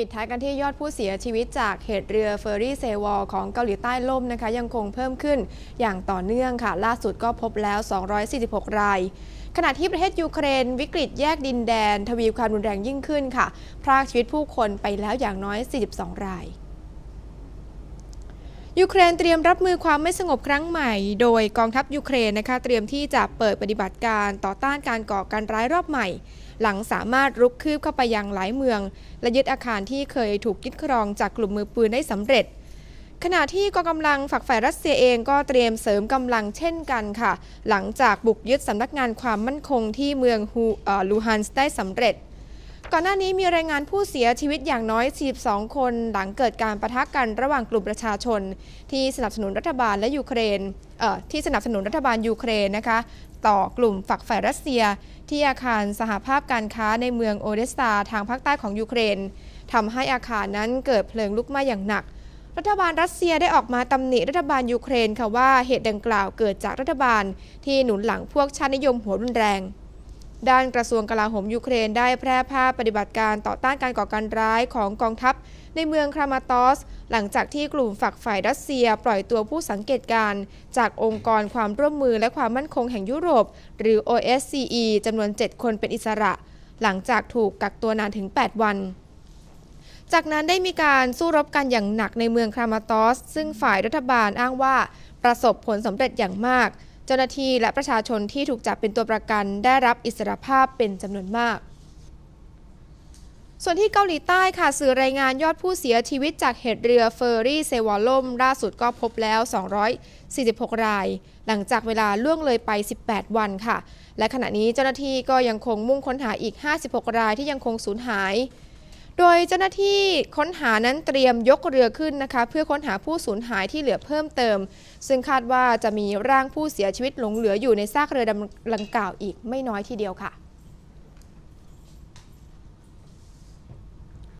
ปิดท้ายกันที่ยอดผู้เสียชีวิตจากเหตุเรือเฟอร์รี่เซวอลของเกาหลีใต้ล่มนะคะ ยังคงเพิ่มขึ้นอย่างต่อเนื่องค่ะ ล่าสุดก็พบแล้ว 246 รายขณะที่ประเทศยูเครน วิกฤตแยกดินแดน ทวีความรุนแรงยิ่งขึ้นค่ะ พรากชีวิตผู้คนไปแล้วอย่างน้อย 42 ราย ยูเครนเตรียมรับมือความไม่สงบครั้งใหม่ โดยกองทัพยูเครนนะคะ เตรียมที่จะเปิดปฏิบัติการต่อต้านการก่อการร้ายรอบใหม่ หลังสามารถรุกคืบเข้าไปยังหลายเมือง และยึดอาคารที่เคยถูกยึดครองจากกลุ่มมือปืนได้สำเร็จ ขณะที่กองกำลังฝักฝ่ายรัสเซียเองก็เตรียมเสริมกำลังเช่นกันค่ะ หลังจากบุกยึดสำนักงานความมั่นคงที่เมืองฮูลูฮันส์ได้สำเร็จ ก่อนหน้านี้มีรายงานผู้เสียชีวิตอย่างน้อย 42 คนหลังเกิดการประทะกันระหว่างกลุ่มประชาชน ที่สนับสนุนรัฐบาลและยูเครนเอ่อที่สนับสนุนรัฐบาลยูเครนนะคะ ต่อกลุ่มฝักฝ่ายรัสเซีย ที่อาคารสหภาพการค้าในเมืองโอเดสซาทางภาคใต้ของยูเครนทำให้อาคารนั้นเกิดเพลิงลุกไหม้อย่างหนัก รัฐบาลรัสเซียได้ออกมาตำหนิรัฐบาลยูเครนค่ะว่าเหตุดังกล่าวเกิดจากรัฐบาลที่หนุนหลังพวกชาตินิยมหัวรุนแรง ด้านกระทรวงกลาโหมยูเครนได้แพร่ภาพปฏิบัติการต่อต้านการก่อการร้ายของกองทัพ ในเมืองครามาตอส หลังจากที่กลุ่มฝักฝ่ายรัสเซียปล่อยตัวผู้สังเกตการณ์จากองค์กรความร่วมมือและความมั่นคงแห่งยุโรป หรือ OSCE จำนวน 7 คนเป็นอิสระ หลังจากถูกกักตัวนานถึง 8 วัน จากนั้นได้มีการสู้รบกันอย่างหนักในเมืองครามาตอส ซึ่งฝ่ายรัฐบาลอ้างว่าประสบผลสำเร็จอย่างมาก เจ้าหน้าที่และประชาชนที่ถูกจับเป็นตัวประกันได้รับอิสรภาพเป็นจำนวนมาก ส่วนที่เกาหลีใต้ค่ะสื่อรายงานยอดผู้เสียชีวิตจากเหตุเรือเฟอร์รี่เซวอลล่มล่าสุดก็พบแล้ว 246 ราย หลังจากเวลาล่วงเลยไป 18 วันค่ะ และขณะนี้เจ้าหน้าที่ก็ยังคงมุ่งค้นหาอีก 56 รายที่ยังคงสูญหาย โดยเจ้าหน้าที่ค้นหานั้นเตรียมยกเรือขึ้นนะคะ เพื่อค้นหาผู้สูญหายที่เหลือเพิ่มเติม ซึ่งคาดว่าจะมีร่างผู้เสียชีวิตหลงเหลืออยู่ในซากเรือดำลังกล่าวอีกไม่น้อยทีเดียวค่ะ